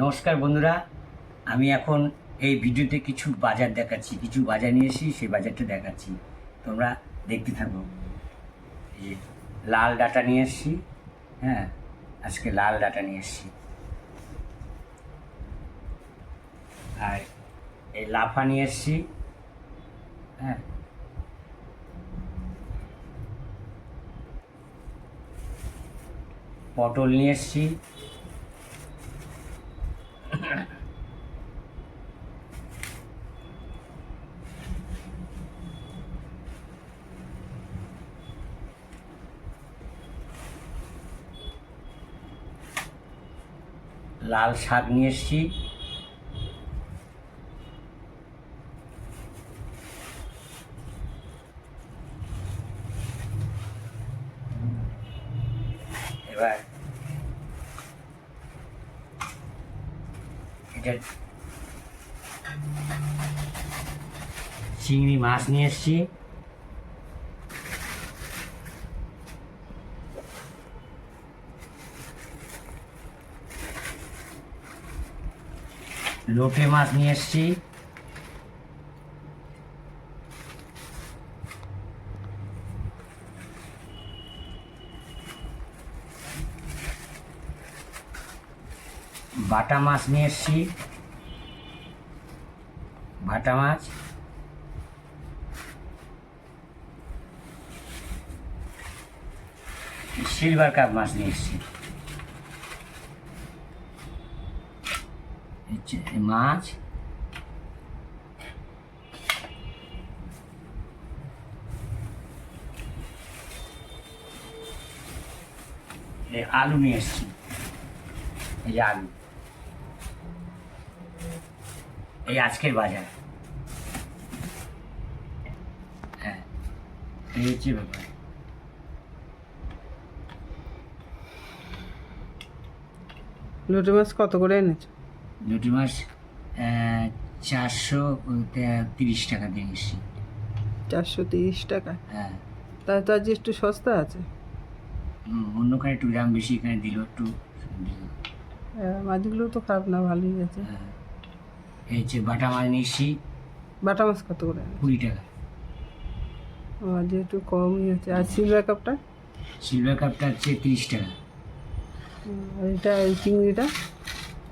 নমস্কার বন্ধুরা, আমি এখন এই ভিডিওতে কিছু বাজার দেখাচ্ছি, কিছু বাজার নিয়ে এসেছি, সেই বাজারটা দেখাচ্ছি। তোমরা দেখতে থাকো। এই লাল ডাটা নিয়ে এসেছি হ্যাঁ আজকে লাল ডাটা নিয়ে এসেছি। আর এই লাফা নিয়ে এসেছি হ্যাঁ। পটল নিয়ে এসেছি লাল শাক নিয়ে এসেছি। এবার এটা চিংড়ি মাছ নিয়ে এসেছি। লোটে মাছ নিয়ে এসেছি বাটা মাছ নিয়ে এসেছি বাটা মাছ সিলভার কাপ মাছ নিয়ে এসেছি এই মাছ। এই আলু নিয়ে এসেছি। এই যে আলু। এই আজকের বাজার। হ্যাঁ এই হচ্ছে ব্যাপার। লোটে মাছ কত করে এনেছো? দুটি আহ, চারশো তিরিশ টাকা দিয়ে এসেছি চারশো তিরিশ টাকা? হ্যাঁ। তাহলে তো আজ একটু সস্তা আছে। হুম, অন্যখানে একটু দাম বেশি এখানে দিল একটু। হ্যাঁ, মাছগুলো তো খারাপ না ভালোই আছে। হ্যাঁ। এই যে বাটা মাছ নিয়েছি। বাটা মাছ কত করে? কুড়ি টাকা। আজ একটু কমই আছে আর সিলভার কাপটা? সিলভার কাপটা হচ্ছে তিরিশ টাকা। আর এটা চিংড়িটা?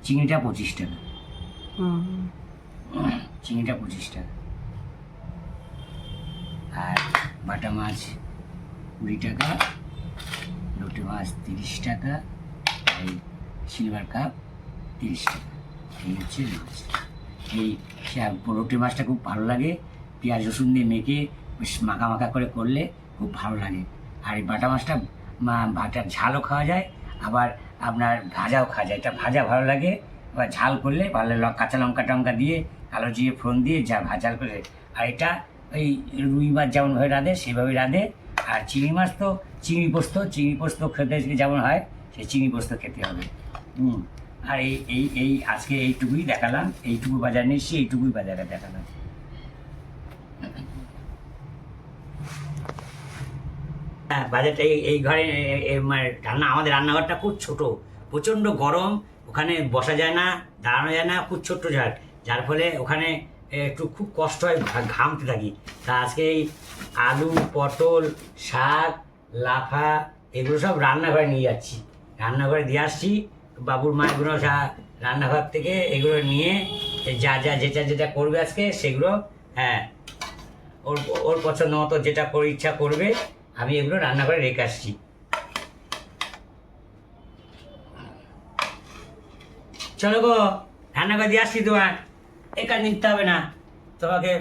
চিংড়িটা পঁচিশ টাকা। চিংড়িটা পঁচিশ টাকা। আর বাটা মাছ কুড়ি টাকা লোটে মাছ তিরিশ টাকা এই সিলভার কাপ তিরিশ টাকা। এই হচ্ছে মাছ। এই লোটে মাছটা খুব ভালো লাগে। পেঁয়াজ রসুন দিয়ে মেখে বেশ মাখা মাখা করে করলে খুব ভালো লাগে। আর এই বাটা মাছটা বাটার ঝালও খাওয়া যায়। আবার আপনার ভাজাও খাওয়া যায়। এটা ভাজা ভালো লাগে, বা ঝাল করলে ভালো কাঁচা লঙ্কা টঙ্কা দিয়ে, কালো জিরে ফোড়ন দিয়ে যা ভাজা করে, আর এটা ওই রুই মাছ যেমনভাবে রাঁধে সেভাবে রাঁধে। আর চিংড়ি মাছ তো, চিংড়ি পোস্ত চিংড়ি পোস্ত খেতে যেমন হয়, সেই চিংড়ি পোস্ত খেতে হবে। হুম। আর এই এই এই আজকে এইটুকুই দেখালাম, এইটুকু বাজার নিয়ে এসেছি, এইটুকুই বাজারে দেখালাম। হ্যাঁ বাজারটা এই এই ঘরে মানে রান্না, আমাদের রান্নাঘরটা খুব ছোট। প্রচণ্ড গরম, ওখানে বসা যায় না, দাঁড়ানো যায় না, খুব ছোট্ট ঝাড়। যার ফলে ওখানে একটু খুব কষ্ট হয় ঘামতে থাকি। তা আজকে এই আলু, পটল, শাক, লাফা, এগুলো সব রান্নাঘরে নিয়ে যাচ্ছি। রান্নাঘরে দিয়ে আসছি, বাবুর মা এগুলো সা- রান্নাঘর থেকে এগুলো নিয়ে যা যা, যেটা যেটা করবে আজকে, সেগুলো হ্যাঁ ওর ওর পছন্দ মতো যেটা করে ইচ্ছা করবে আমি এগুলো রান্না করে রেখে আসছি। চলো গো রান্না করে দিয়ে আসছি তোমার। একা নিতে হবে না। তোমাকে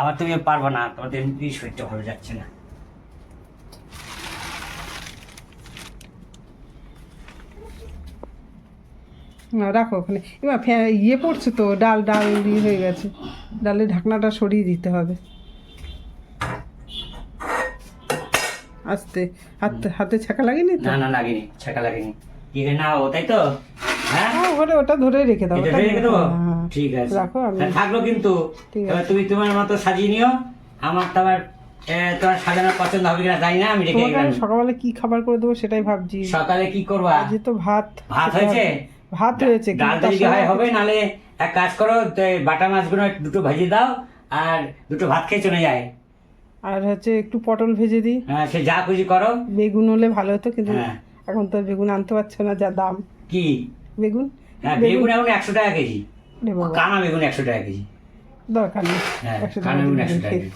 আবার তুমি পারব না তোমাদের এমনি শরীরটা ভালো যাচ্ছে না। না, রাখো ওখানে। এবার ইয়ে পড়ছে তো ডাল ডাল হয়ে গেছে। ডালের ঢাকনাটা সরিয়ে দিতে হবে। আস্তে হাতে হাতে ছাকা লাগেনি না না লাগেনি ছাকা লাগেনি। কি না ও তাই তো? হ্যাঁ? হ্যাঁ ওটা ধরে রেখে দাও ধরে রেখে দেবো? হ্যাঁ, ঠিক আছে। রাখো আমি থাকল কিন্তু। এবার তুমি তোমার মতো সাজিয়ে নিও। আমার তো আবার তোমার সাজানোর পছন্দ হবে কিনা জানি না আমি রেখে গেলাম। সকালবেলা কি খাবার করে দেবো সেটাই ভাবছি। সকালে কি করবা? যে তো ভাত। ভাত হয়েছে? ভাত হয়েছে ডাল যদি হয় হবে নালে এক কাজ করো বাটা মাছগুলো দুটো ভেজে দাও আর দুটো ভাত খেয়ে চলে যায়। আর হচ্ছে একটু পটল ভেজে দিই। হ্যাঁ সে যা খুশি করো। বেগুন হলে ভালো হতো কিন্তু হ্যাঁ। এখন তো বেগুন আনতে পারছ না যা দাম। কি? বেগুন? হ্যাঁ বেগুন। এখন একশো টাকা কেজি। কানা বেগুন একশো টাকা কেজি। দরকার নেই। হ্যাঁ একশো কানা টাকা বেগুন একশো টাকা কেজি।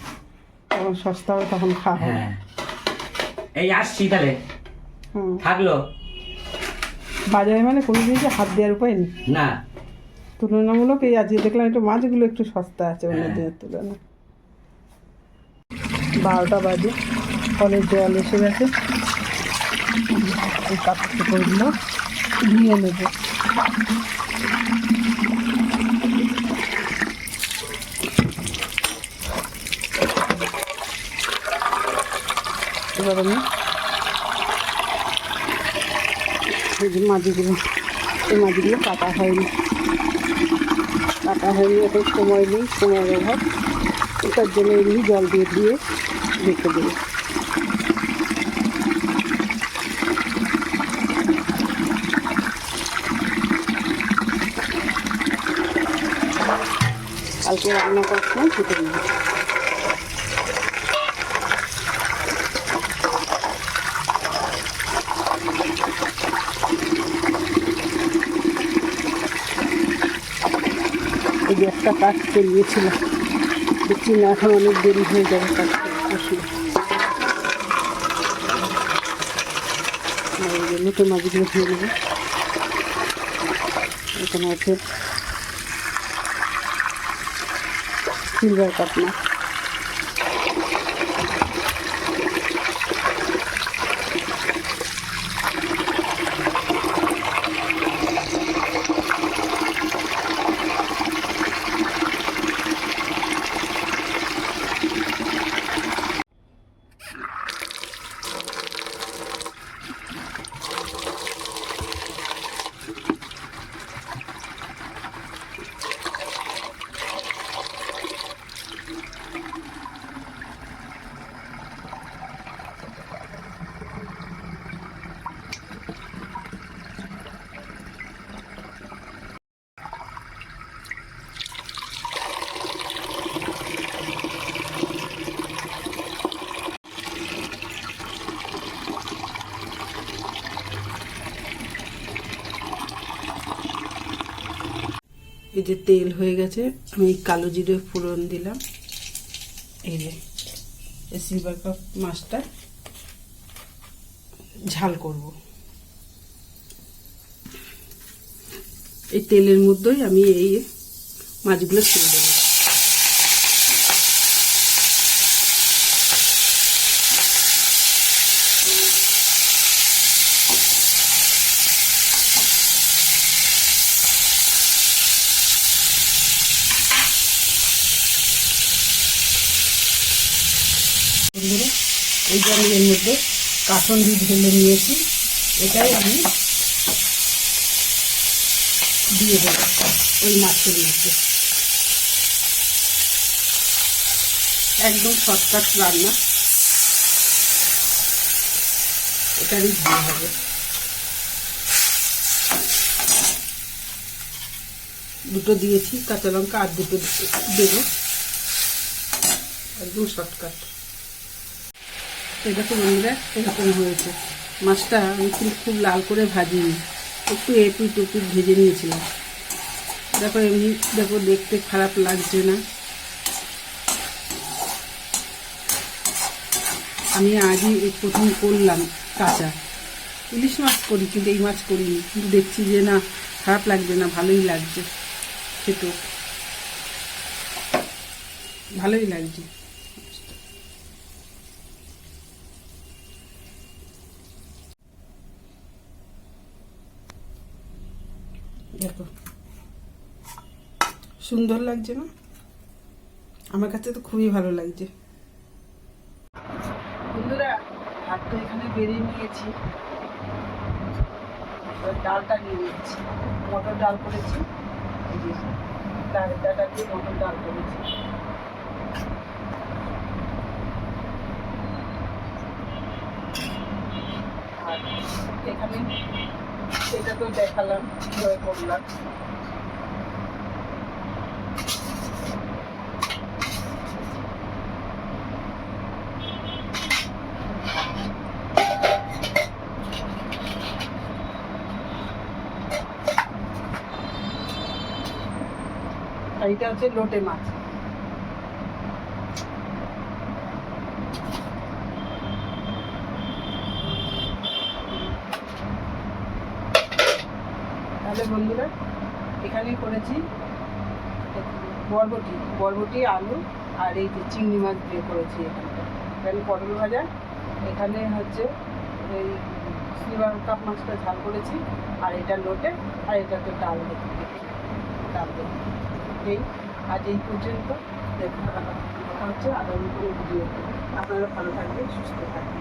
তখন সস্তা হবে তখন খাওয়া হ্যাঁ। এই আসছি তাহলে। থাকল? বাজারে মানে কোনো জিনিসে হাত দেওয়ার উপায় নেই। না। তুলনামূলক এই আজকে দেখলাম একটু মাছগুলো একটু সস্তা আছে অন্য হ্যাঁ। দিনের তুলনায়। বারোটা বাজে। কলের জল এসে গেছে। এই কাপড় চোপড়গুলো ধুয়ে নেব। এবার আমি এই যে মাঝিগুলো এই মাঝিগুলো কাটা হয়নি। কাটা হয়নি, এখন সময় নেই সময়ের অভাব তার জন্য এমনি জল দিয়ে দিয়ে রেখে দেবো। কালকে রান্না করার সময় কেটে নেব এই একটা কাজ চালিয়েছিলাম দেখছি না এখন অনেক দেরি হয়ে যাবে কাজ এই নতুন মাছগুলো ধুয়ে নেব। এখানে আছে সিলভার কাপ মাছ এই যে তেল হয়ে গেছে, আমি এই কালো জিরে ফোড়ন দিলাম। এই যে সিলভার কাপ মাছটা ঝাল করব। এই তেলের মধ্যেই আমি এই মাছগুলো ছেড়ে দেবো। বন্ধুরা, এই যে আমি এর মধ্যে কাসন্দি ঢেলে নিয়েছি, এটাই আমি দিয়ে দেবো ওই মাছের মধ্যে। একদম শর্টকাট রান্না। এটারই ভালো হবে। দুটো দিয়েছি, কাঁচা লঙ্কা আর দুটো দেবো। একদম শর্টকাট। এটা তো বন্ধুরা এরকম হয়েছে। মাছটা আমি কিন্তু খুব লাল করে ভাজিনি। একটু এপিট উপিট ভেজে নিয়েছিলাম। দেখো, এমনি দেখো, দেখতে খারাপ লাগছে না। আমি আজই এই প্রথম করলাম কাঁচা। ইলিশ মাছ করি, কিন্তু এই মাছ করিনি। কিন্তু দেখছি যে না, খারাপ লাগছে না, ভালোই লাগছে। খেতে ভালোই লাগছে। দেখো। সুন্দর লাগছে না? আমার কাছে তো খুবই ভালো লাগছে। বন্ধুরা, ভাত তো এখানে বেরিয়ে নিয়েছি। ডালটা নিয়ে নিচ্ছি। মটর ডাল করেছি। ডাটা দিয়ে মটর ডাল করেছি। আর এখানে সেটা তো দেখালাম কীভাবে করলাম। এটা হচ্ছে লোটে মাছ তাহলে বন্ধুরা, এখানেই করেছি। বরবটি বরবটি, আলু আর এই যে চিংড়ি মাছ দিয়ে করেছি এখানটা। এখানে পটল ভাজা, এখানে হচ্ছে এই সিলভার কাপ মাছটা ঝাল করেছি, আর এটা লোটে, আর এটা তো ডাল ডাল এই, আজ এই পর্যন্ত। দেখা হচ্ছে আগামী ভিডিও আপনারা ভালো থাকবেন, সুস্থ থাকবেন।